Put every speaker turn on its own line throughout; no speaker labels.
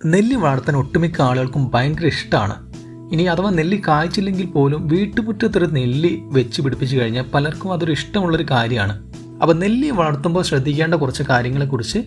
നെല്ലി വളർത്താൻ ഒട്ടുമിക്ക ആളുകൾക്കും ഭയങ്കര ഇഷ്ടമാണ് ഇനി അഥവാ നെല്ലി കായ്ച്ചില്ലെങ്കിൽ പോലും വീട്ടുമുറ്റത്തൊരു നെല്ലി വെച്ച് പിടിപ്പിച്ചു കഴിഞ്ഞാൽ പലർക്കും അതൊരു ഇഷ്ടമുള്ളൊരു കാര്യമാണ്. അപ്പോൾ നെല്ലി വളർത്തുമ്പോൾ ശ്രദ്ധിക്കേണ്ട കുറച്ച് കാര്യങ്ങളെക്കുറിച്ച്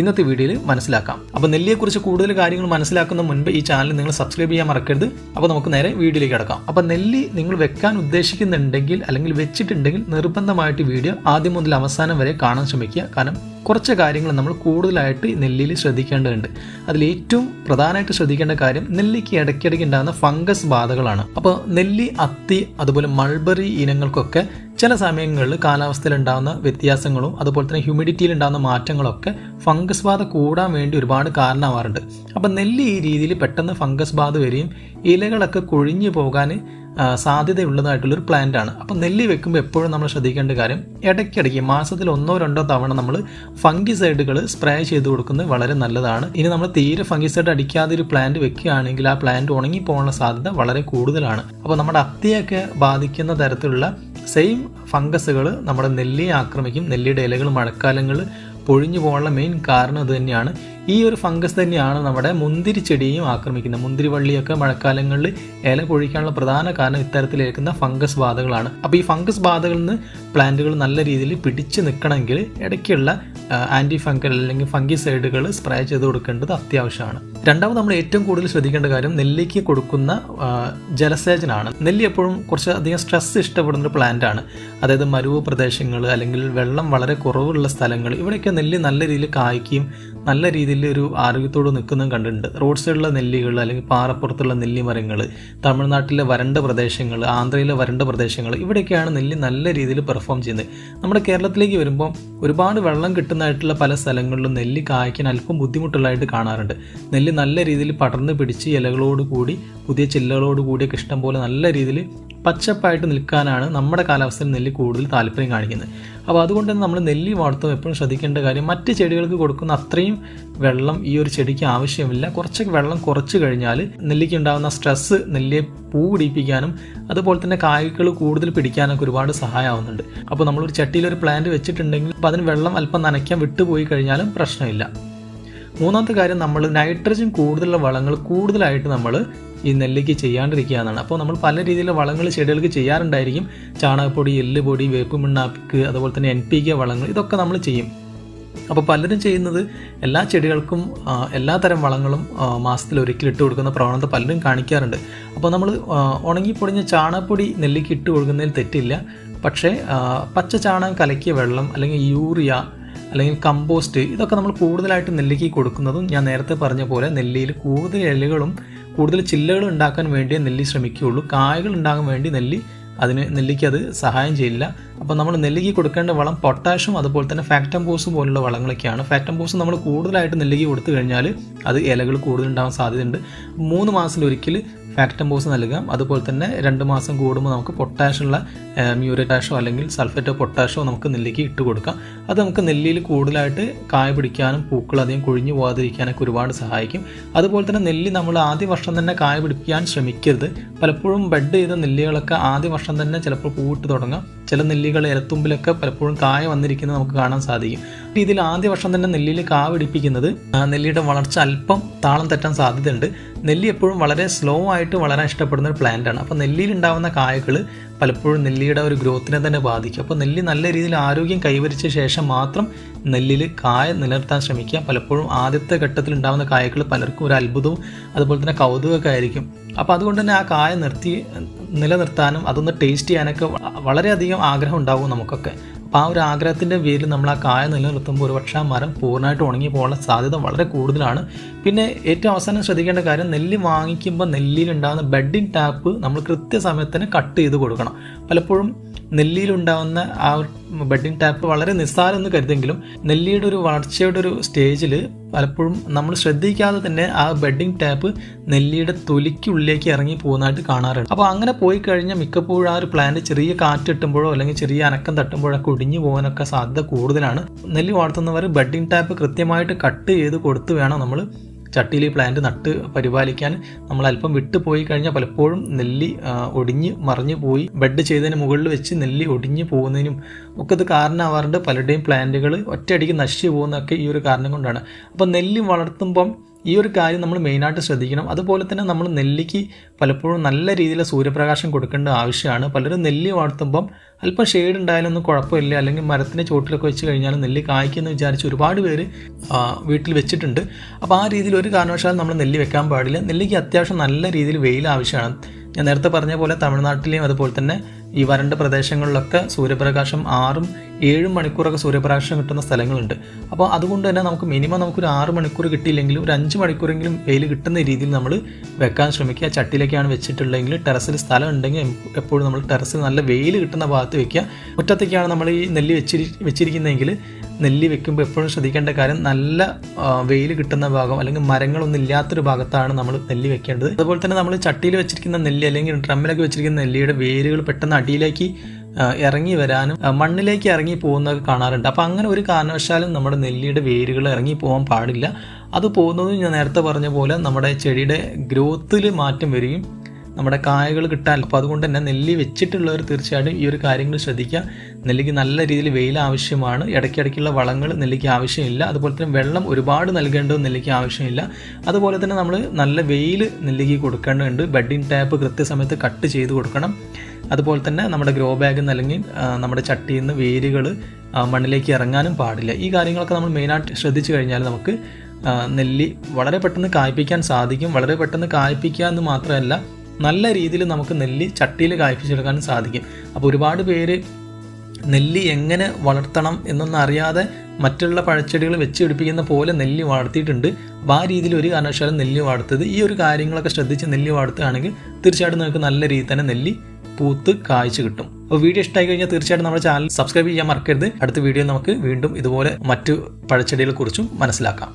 ഇന്നത്തെ വീഡിയോയിൽ മനസ്സിലാക്കാം. അപ്പോൾ നെല്ലിയെക്കുറിച്ച് കൂടുതൽ കാര്യങ്ങൾ മനസ്സിലാക്കുന്ന മുൻപ് ഈ ചാനൽ നിങ്ങൾ സബ്സ്ക്രൈബ് ചെയ്യാൻ മറക്കരുത്. അപ്പോൾ നമുക്ക് നേരെ വീഡിയോയിലേക്ക് കിടക്കാം. അപ്പോൾ നെല്ലി നിങ്ങൾ വെക്കാൻ ഉദ്ദേശിക്കുന്നുണ്ടെങ്കിൽ അല്ലെങ്കിൽ വെച്ചിട്ടുണ്ടെങ്കിൽ നിർബന്ധമായിട്ട് വീഡിയോ ആദ്യം മുതൽ അവസാനം വരെ കാണാൻ ശ്രമിക്കുക. കാരണം കുറച്ച് കാര്യങ്ങൾ നമ്മൾ കൂടുതലായിട്ട് നെല്ലിയിൽ ശ്രദ്ധിക്കേണ്ടതുണ്ട്. അതിൽ ഏറ്റവും പ്രധാനമായിട്ട് ശ്രദ്ധിക്കേണ്ട കാര്യം നെല്ലിക്ക് ഇടയ്ക്കിടയ്ക്ക് ഉണ്ടാകുന്ന ഫംഗസ് ബാധകളാണ്. അപ്പോൾ നെല്ലി അത്തി അതുപോലെ മൾബറി ഇനങ്ങൾക്കൊക്കെ ചില സമയങ്ങളിൽ കാലാവസ്ഥയിൽ ഉണ്ടാകുന്ന വ്യത്യാസങ്ങളും അതുപോലെ തന്നെ ഹ്യൂമിഡിറ്റിയിൽ ഉണ്ടാകുന്ന മാറ്റങ്ങളൊക്കെ ഫംഗസ് ബാധ കൂടാൻ വേണ്ടി ഒരുപാട് കാരണമാവാറുണ്ട്. അപ്പം നെല്ലി ഈ രീതിയിൽ പെട്ടെന്ന് ഫംഗസ് ബാധ വരികയും ഇലകളൊക്കെ കൊഴിഞ്ഞു പോകാൻ സാധ്യതയുള്ളതായിട്ടുള്ളൊരു പ്ലാന്റ് ആണ്. അപ്പം നെല്ല് വെക്കുമ്പോൾ എപ്പോഴും നമ്മൾ ശ്രദ്ധിക്കേണ്ട കാര്യം ഇടയ്ക്കിടയ്ക്ക് മാസത്തിൽ ഒന്നോ രണ്ടോ തവണ നമ്മൾ ഫംഗിസൈഡുകൾ സ്പ്രേ ചെയ്ത് കൊടുക്കുന്നത് വളരെ നല്ലതാണ്. ഇനി നമ്മൾ തീരെ ഫംഗിസൈഡ് അടിക്കാതെ ഒരു പ്ലാന്റ് വെക്കുകയാണെങ്കിൽ ആ പ്ലാന്റ് ഉണങ്ങി പോകാനുള്ള സാധ്യത വളരെ കൂടുതലാണ്. അപ്പോൾ നമ്മുടെ അത്തിയൊക്കെ ബാധിക്കുന്ന തരത്തിലുള്ള സെയിം ഫംഗസുകൾ നമ്മുടെ നെല്ലിയെ ആക്രമിക്കും. നെല്ലിയുടെ ഇലകൾ മഴക്കാലങ്ങൾ പൊഴിഞ്ഞു പോകാനുള്ള മെയിൻ കാരണം ഇത് തന്നെയാണ്. ഈ ഒരു ഫംഗസ് തന്നെയാണ് നമ്മുടെ മുന്തിരി ചെടിയും ആക്രമിക്കുന്നത്. മുന്തിരി വള്ളിയൊക്കെ മഴക്കാലങ്ങളിൽ ഇല പൊഴിക്കാനുള്ള പ്രധാന കാരണം ഇത്തരത്തിലേക്കുന്ന ഫംഗസ് ബാധകളാണ്. അപ്പോൾ ഈ ഫംഗസ് ബാധകളിൽ നിന്ന് പ്ലാന്റുകൾ നല്ല രീതിയിൽ പിടിച്ചു നിൽക്കണമെങ്കിൽ ഇടയ്ക്കുള്ള ആന്റി ഫംഗൽ അല്ലെങ്കിൽ ഫംഗിസൈഡുകൾ സ്പ്രേ ചെയ്ത് കൊടുക്കേണ്ടത് അത്യാവശ്യമാണ്. രണ്ടാമത് നമ്മൾ ഏറ്റവും കൂടുതൽ ശ്രദ്ധിക്കേണ്ട കാര്യം നെല്ലിക്ക് കൊടുക്കുന്ന ജലസേചനമാണ്. നെല്ലി എപ്പോഴും കുറച്ച് അധികം സ്ട്രെസ് ഇഷ്ടപ്പെടുന്ന ഒരു പ്ലാന്റ് ആണ്. അതായത് മരുവ് പ്രദേശങ്ങൾ അല്ലെങ്കിൽ വെള്ളം വളരെ കുറവുള്ള സ്ഥലങ്ങൾ ഇവിടെയൊക്കെ നെല്ലി നല്ല രീതിയിൽ കായ്ക്കുകയും നല്ല രീതിയിൽ ഒരു ആരോഗ്യത്തോട് നിൽക്കുന്നതും കണ്ടിട്ടുണ്ട്. റോഡ് സൈഡിലുള്ള നെല്ലികൾ അല്ലെങ്കിൽ പാറപ്പുറത്തുള്ള നെല്ലി മരങ്ങൾ തമിഴ്നാട്ടിലെ വരണ്ട പ്രദേശങ്ങൾ ആന്ധ്രയിലെ വരണ്ട പ്രദേശങ്ങൾ ഇവിടെയൊക്കെയാണ് നെല്ലി നല്ല രീതിയിൽ പെർഫോം ചെയ്യുന്നത്. നമ്മുടെ കേരളത്തിലേക്ക് വരുമ്പോൾ ഒരുപാട് വെള്ളം കിട്ടുന്നതായിട്ടുള്ള പല സ്ഥലങ്ങളിലും നെല്ലി കായ്ക്കാൻ അല്പം ബുദ്ധിമുട്ടുള്ളതായിട്ട് കാണാറുണ്ട്. നെല്ല് നല്ല രീതിയിൽ പടർന്ന് പിടിച്ച് ഇലകളോട് കൂടി പുതിയ ചില്ലകളോട് കൂടിയൊക്കെ ഇഷ്ടം പോലെ നല്ല രീതിയിൽ പച്ചപ്പായിട്ട് നിൽക്കാനാണ് നമ്മുടെ കാലാവസ്ഥയിൽ നെല്ലി കൂടുതൽ താല്പര്യം കാണിക്കുന്നത്. അപ്പോൾ അതുകൊണ്ട് തന്നെ നമ്മൾ നെല്ലി വളർത്തുമ്പോൾ എപ്പോഴും ശ്രദ്ധിക്കേണ്ട കാര്യം മറ്റ് ചെടികൾക്ക് കൊടുക്കുന്ന അത്രയും വെള്ളം ഈ ഒരു ചെടിക്ക് ആവശ്യമില്ല. കുറച്ചൊക്കെ വെള്ളം കുറച്ച് കഴിഞ്ഞാൽ നെല്ലിക്ക് ഉണ്ടാകുന്ന സ്ട്രെസ്സ് നെല്ലിയെ പൂ പിടിപ്പിക്കാനും അതുപോലെ തന്നെ കായ്കൾ കൂടുതൽ പിടിക്കാനൊക്കെ ഒരുപാട് സഹായമാവുന്നുണ്ട് അപ്പോൾ നമ്മളൊരു ചട്ടിയിൽ ഒരു പ്ലാന്റ് വെച്ചിട്ടുണ്ടെങ്കിൽ അപ്പോൾ അതിന് വെള്ളം അല്പം നനയ്ക്കാൻ വിട്ടുപോയി കഴിഞ്ഞാലും പ്രശ്നമില്ല. മൂന്നാമത്തെ കാര്യം നമ്മൾ നൈട്രജൻ കൂടുതലുള്ള വളങ്ങൾ കൂടുതലായിട്ട് നമ്മൾ ഈ നെല്ലിക്ക് ചെയ്യാണ്ടിരിക്കുക എന്നാണ്. അപ്പോൾ നമ്മൾ പല രീതിയിലുള്ള വളങ്ങൾ ചെടികൾക്ക് ചെയ്യാറുണ്ടായിരിക്കും. ചാണകപ്പൊടി എല്ലുപൊടി വേപ്പ് മിണ്ണാക്ക് അതുപോലെ തന്നെ എൻ പി കെ വളങ്ങൾ ഇതൊക്കെ നമ്മൾ ചെയ്യും. അപ്പോൾ പലരും ചെയ്യുന്നത് എല്ലാ ചെടികൾക്കും എല്ലാ തരം വളങ്ങളും മാസത്തിൽ ഒരിക്കൽ ഇട്ട് കൊടുക്കുന്ന പ്രവണത പലരും കാണിക്കാറുണ്ട്. അപ്പോൾ നമ്മൾ ഉണങ്ങി ഉണങ്ങിപ്പൊടിഞ്ഞ ചാണകപ്പൊടി നെല്ലിക്ക് ഇട്ട് കൊടുക്കുന്നതിൽ തെറ്റില്ല. പക്ഷേ പച്ച ചാണകം കലക്കിയ വെള്ളം അല്ലെങ്കിൽ യൂറിയ അല്ലെങ്കിൽ കമ്പോസ്റ്റ് ഇതൊക്കെ നമ്മൾ കൂടുതലായിട്ട് നെല്ലിക്ക് കൊടുക്കുന്നതും ഞാൻ നേരത്തെ പറഞ്ഞ പോലെ നെല്ലിയിൽ കൂടുതൽ ഇലകളും കൂടുതൽ ചില്ലകളും ഉണ്ടാക്കാൻ വേണ്ടിയേ നെല്ലി ശ്രമിക്കുകയുള്ളൂ. കായകൾ ഉണ്ടാകാൻ വേണ്ടി നെല്ലി അതിന് നെല്ലിക്ക് അത് സഹായം ചെയ്യില്ല. അപ്പോൾ നമ്മൾ നെല്ലിക്ക് കൊടുക്കേണ്ട വളം പൊട്ടാഷും അതുപോലെ തന്നെ ഫാക്ടംബോസും പോലുള്ള വളങ്ങളൊക്കെയാണ്. ഫാക്ടംബോസ് നമ്മൾ കൂടുതലായിട്ട് നെല്ലിക്ക് കൊടുത്തു കഴിഞ്ഞാൽ അത് ഇലകൾ കൂടുതൽ ഉണ്ടാകാൻ സാധ്യതയുണ്ട്. മൂന്ന് മാസത്തിലൊരിക്കൽ ഫാക്ടംബോസ് നൽകുക അതുപോലെ തന്നെ രണ്ട് മാസം കൂടുമ്പോൾ നമുക്ക് പൊട്ടാഷുള്ള മ്യൂരിറ്റാഷോ അല്ലെങ്കിൽ സൾഫേറ്റോ പൊട്ടാഷോ നമുക്ക് നെല്ലിക്ക് ഇട്ട് കൊടുക്കാം. അത് നമുക്ക് നെല്ലിയിൽ കൂടുതലായിട്ട് കായ പിടിക്കാനും പൂക്കൾ അധികം കൊഴിഞ്ഞു പോകാതിരിക്കാനൊക്കെ ഒരുപാട് സഹായിക്കും. അതുപോലെ തന്നെ നെല്ലി നമ്മൾ ആദ്യ വർഷം തന്നെ കായ പിടിക്കാൻ ശ്രമിക്കരുത്. പലപ്പോഴും ബെഡ് ചെയ്ത നെല്ലികളൊക്കെ ആദ്യ വർഷം തന്നെ ചിലപ്പോൾ പൂവിട്ട് തുടങ്ങാം. ചില നെല്ലികൾ ഇലത്തുമ്പിലൊക്കെ പലപ്പോഴും കായ വന്നിരിക്കുന്നത് നമുക്ക് കാണാൻ സാധിക്കും. രീതിയിൽ ആദ്യ വർഷം തന്നെ നെല്ലിയിൽ കാ പിടിപ്പിക്കുന്നത് ആ, നെല്ലിയുടെ വളർച്ച അല്പം താളം തെറ്റാൻ സാധ്യതയുണ്ട്. നെല്ലി എപ്പോഴും വളരെ സ്ലോ ആയിട്ട് വളരാൻ ഇഷ്ടപ്പെടുന്ന ഒരു പ്ലാന്റ് ആണ്. അപ്പോൾ നെല്ലിയിൽ ഉണ്ടാകുന്ന കായകൾ പലപ്പോഴും നെല്ലിയുടെ ഒരു ഗ്രോത്തിനെ തന്നെ ബാധിക്കും. അപ്പോൾ നെല്ലി നല്ല രീതിയിൽ ആരോഗ്യം കൈവരിച്ച ശേഷം മാത്രം നെല്ലിൽ കായ നിലനിർത്താൻ ശ്രമിക്കുക. പലപ്പോഴും ആദ്യത്തെ ഘട്ടത്തിൽ ഉണ്ടാകുന്ന കായകൾ പലർക്കും ഒരു അത്ഭുതവും അതുപോലെ തന്നെ കൗതുകമൊക്കെ ആയിരിക്കും. അപ്പോൾ അതുകൊണ്ട് തന്നെ ആ കായ നിർത്തി നിലനിർത്താനും അതൊന്ന് ടേസ്റ്റ് ചെയ്യാനൊക്കെ വളരെയധികം ആഗ്രഹം ഉണ്ടാവും നമുക്കൊക്കെ. അപ്പോൾ ആ ഒരു ആഗ്രഹത്തിന്റെ പേരിൽ നമ്മൾ ആ കായ നിലനിർത്തുമ്പോൾ ഒരുപക്ഷെ ആ മരം പൂർണമായിട്ട് ഉണങ്ങി പോകാനുള്ള സാധ്യത വളരെ കൂടുതലാണ്. പിന്നെ ഏറ്റവും അവസാനം ശ്രദ്ധിക്കേണ്ട കാര്യം നെല്ല് വാങ്ങിക്കുമ്പോൾ നെല്ലിയിലുണ്ടാകുന്ന ബെഡിങ് ടാപ്പ് നമ്മൾ കൃത്യസമയത്തിന് കട്ട് ചെയ്ത് കൊടുക്കണം. പലപ്പോഴും നെല്ലിയിലുണ്ടാകുന്ന ആ ബെഡിങ് ടാപ്പ് വളരെ നിസ്സാരം എന്ന് കരുതെങ്കിലും നെല്ലിയുടെ ഒരു വളർച്ചയുടെ ഒരു സ്റ്റേജിൽ പലപ്പോഴും നമ്മൾ ശ്രദ്ധിക്കാതെ തന്നെ ആ ബെഡിങ് ടാപ്പ് നെല്ലിയുടെ തൊലിക്കുള്ളിലേക്ക് ഇറങ്ങി പോകുന്നതായിട്ട് കാണാറുണ്ട്. അപ്പോൾ അങ്ങനെ പോയി കഴിഞ്ഞാൽ മിക്കപ്പോഴും ആ ഒരു പ്ലാന്റ് ചെറിയ കാറ്റ് കിട്ടുമ്പോഴോ അല്ലെങ്കിൽ ചെറിയ അനക്കം തട്ടുമ്പോഴൊക്കെ ഒടിഞ്ഞു പോകാനൊക്കെ സാധ്യത കൂടുതലാണ്. നെല്ലി വളർത്തുന്നവർ ബെഡിങ് ടാപ്പ് കൃത്യമായിട്ട് കട്ട് ചെയ്ത് കൊടുത്ത് വേണം നമ്മൾ ചട്ടിയിൽ ഈ പ്ലാന്റ് നട്ട് പരിപാലിക്കാൻ നമ്മൾ അല്പം വിട്ടുപോയി കഴിഞ്ഞാൽ പലപ്പോഴും നെല്ലി ഒടിഞ്ഞ് മറിഞ്ഞു പോയി. ബെഡ് ചെയ്തതിന് മുകളിൽ വെച്ച് നെല്ലി ഒടിഞ്ഞു പോകുന്നതിനും ഒക്കെ ഇത് കാരണമാവാറുണ്ട്. പലരുടെയും പ്ലാന്റുകൾ ഒറ്റയടിക്ക് നശിച്ചു പോകുന്നതൊക്കെ ഈ ഒരു കാരണം കൊണ്ടാണ്. അപ്പോൾ നെല്ലി വളർത്തുമ്പം ഈ ഒരു കാര്യം നമ്മൾ മെയിനായിട്ട് ശ്രദ്ധിക്കണം. അതുപോലെ തന്നെ നമ്മൾ നെല്ലിക്ക് പലപ്പോഴും നല്ല രീതിയിൽ സൂര്യപ്രകാശം കൊടുക്കേണ്ട ആവശ്യമാണ്. പലരും നെല്ലി വളർത്തുമ്പം അല്പം ഷെയ്ഡ് ഉണ്ടായാലൊന്നും കുഴപ്പമില്ല. അല്ലെങ്കിൽ മരത്തിന്റെ ചോട്ടിലൊക്കെ വെച്ച് കഴിഞ്ഞാൽ നെല്ലി കായ്ക്കുമെന്ന് വിചാരിച്ച് ഒരുപാട് പേര് വീട്ടിൽ വെച്ചിട്ടുണ്ട്. അപ്പോൾ ആ രീതിയിൽ ഒരു കാരണവശാലും നമ്മൾ നെല്ലി വെക്കാൻ പാടില്ല. നെല്ലിക്ക് അത്യാവശ്യം നല്ല രീതിയിൽ വെയിൽ ആവശ്യമാണ്. ഞാൻ നേരത്തെ പറഞ്ഞ പോലെ തമിഴ്നാട്ടിലെയും അതുപോലെ തന്നെ ഈ വരണ്ട പ്രദേശങ്ങളിലൊക്കെ സൂര്യപ്രകാശം ആറും ഏഴും മണിക്കൂറൊക്കെ സൂര്യപ്രകാശം കിട്ടുന്ന സ്ഥലങ്ങളുണ്ട്. അപ്പോൾ അതുകൊണ്ട് തന്നെ നമുക്ക് മിനിമം നമുക്കൊരു ആറ് മണിക്കൂർ കിട്ടിയില്ലെങ്കിലും ഒരു അഞ്ച് മണിക്കൂറെങ്കിലും വെയിൽ കിട്ടുന്ന രീതിയിൽ നമ്മൾ വെക്കാൻ ശ്രമിക്കുക. ചട്ടിയിലേക്കാണ് വെച്ചിട്ടുള്ളതെങ്കിൽ ടെറസിൽ സ്ഥലം ഉണ്ടെങ്കിൽ എപ്പോഴും നമ്മൾ ടെറസിൽ നല്ല വെയിൽ കിട്ടുന്ന ഭാഗത്ത് വെക്കുക. മുറ്റത്തേക്കാണ് നമ്മൾ ഈ നെല്ല് വെച്ചിരി വെച്ചിരിക്കുന്നതെങ്കിൽ നെല്ല് വെക്കുമ്പോൾ എപ്പോഴും ശ്രദ്ധിക്കേണ്ട കാര്യം നല്ല വെയിൽ കിട്ടുന്ന ഭാഗം അല്ലെങ്കിൽ മരങ്ങളൊന്നും ഇല്ലാത്തൊരു ഭാഗത്താണ് നമ്മൾ നെല്ല് വെക്കേണ്ടത്. അതുപോലെ തന്നെ നമ്മൾ ചട്ടിയിൽ വെച്ചിരിക്കുന്ന നെല്ല് അല്ലെങ്കിൽ ഡ്രമ്മിലൊക്കെ വെച്ചിരിക്കുന്ന നെല്ലിയുടെ വേരുകൾ പെട്ടെന്ന് അടിയിലേക്ക് ഇറങ്ങി വരാനും മണ്ണിലേക്ക് ഇറങ്ങി പോകുന്നതൊക്കെ കാണാറുണ്ട്. അപ്പോൾ അങ്ങനെ ഒരു കാരണവശാലും നമ്മുടെ നെല്ലിയുടെ വേരുകൾ ഇറങ്ങി പോകാൻ പാടില്ല. അത് പോകുന്നത് ഞാൻ നേരത്തെ പറഞ്ഞ പോലെ നമ്മുടെ ചെടിയുടെ ഗ്രോത്തിൽ മാറ്റം വരികയും നമ്മുടെ കായകൾ കിട്ടാൻ അപ്പോൾ അതുകൊണ്ട് തന്നെ നെല്ലി വെച്ചിട്ടുള്ളവർ തീർച്ചയായിട്ടും ഈ ഒരു കാര്യങ്ങൾ ശ്രദ്ധിക്കുക. നെല്ലിക്ക് നല്ല രീതിയിൽ വെയിൽ ആവശ്യമാണ്. ഇടയ്ക്കിടയ്ക്കുള്ള വളങ്ങൾ നെല്ലിക്ക് ആവശ്യമില്ല. അതുപോലെ തന്നെ വെള്ളം ഒരുപാട് നൽകേണ്ടത് നെല്ലിക്ക് ആവശ്യമില്ല. അതുപോലെ തന്നെ നമ്മൾ നല്ല വെയിൽ നെല്ലിക്ക് കൊടുക്കേണ്ടതുണ്ട്. ബെഡിങ് ടാപ്പ് കൃത്യസമയത്ത് കട്ട് ചെയ്ത് കൊടുക്കണം. അതുപോലെ തന്നെ നമ്മുടെ ഗ്രോ ബാഗിൽ നിന്ന് അല്ലെങ്കിൽ നമ്മുടെ ചട്ടിയിൽ നിന്ന് വേരുകൾ മണ്ണിലേക്ക് ഇറങ്ങാനും പാടില്ല. ഈ കാര്യങ്ങളൊക്കെ നമ്മൾ മെയിനായിട്ട് ശ്രദ്ധിച്ചു കഴിഞ്ഞാൽ നമുക്ക് നെല്ലി വളരെ പെട്ടെന്ന് കായ്പ്പിക്കാൻ സാധിക്കും. വളരെ പെട്ടെന്ന് കായ്പ്പിക്കുക എന്ന് മാത്രമല്ല നല്ല രീതിയിൽ നമുക്ക് നെല്ലി ചട്ടിയിൽ കായ്പ്പിച്ചെടുക്കാനും സാധിക്കും. അപ്പോൾ ഒരുപാട് പേര് നെല്ലി എങ്ങനെ വളർത്തണം എന്നൊന്നും അറിയാതെ മറ്റുള്ള പഴച്ചെടികൾ വെച്ച് പിടിപ്പിക്കുന്ന പോലെ നെല്ലി വളർത്തിയിട്ടുണ്ട്. അപ്പോൾ ആ രീതിയിൽ ഒരു കാരണവശാലും നെല്ലി വളർത്തത് ഈ ഒരു കാര്യങ്ങളൊക്കെ ശ്രദ്ധിച്ച് നെല്ലി വളർത്തുകയാണെങ്കിൽ തീർച്ചയായിട്ടും നിങ്ങൾക്ക് നല്ല രീതിയിൽ തന്നെ നെല്ലി പൂത്ത് കാഴ്ച കിട്ടും. അപ്പോൾ വീഡിയോ ഇഷ്ടമായി കഴിഞ്ഞാൽ തീർച്ചയായിട്ടും നമ്മുടെ ചാനൽ സബ്സ്ക്രൈബ് ചെയ്യാൻ മറക്കരുത്. അടുത്ത വീഡിയോ നമുക്ക് വീണ്ടും ഇതുപോലെ മറ്റു പഴച്ചെടികളെക്കുറിച്ചും മനസ്സിലാക്കാം.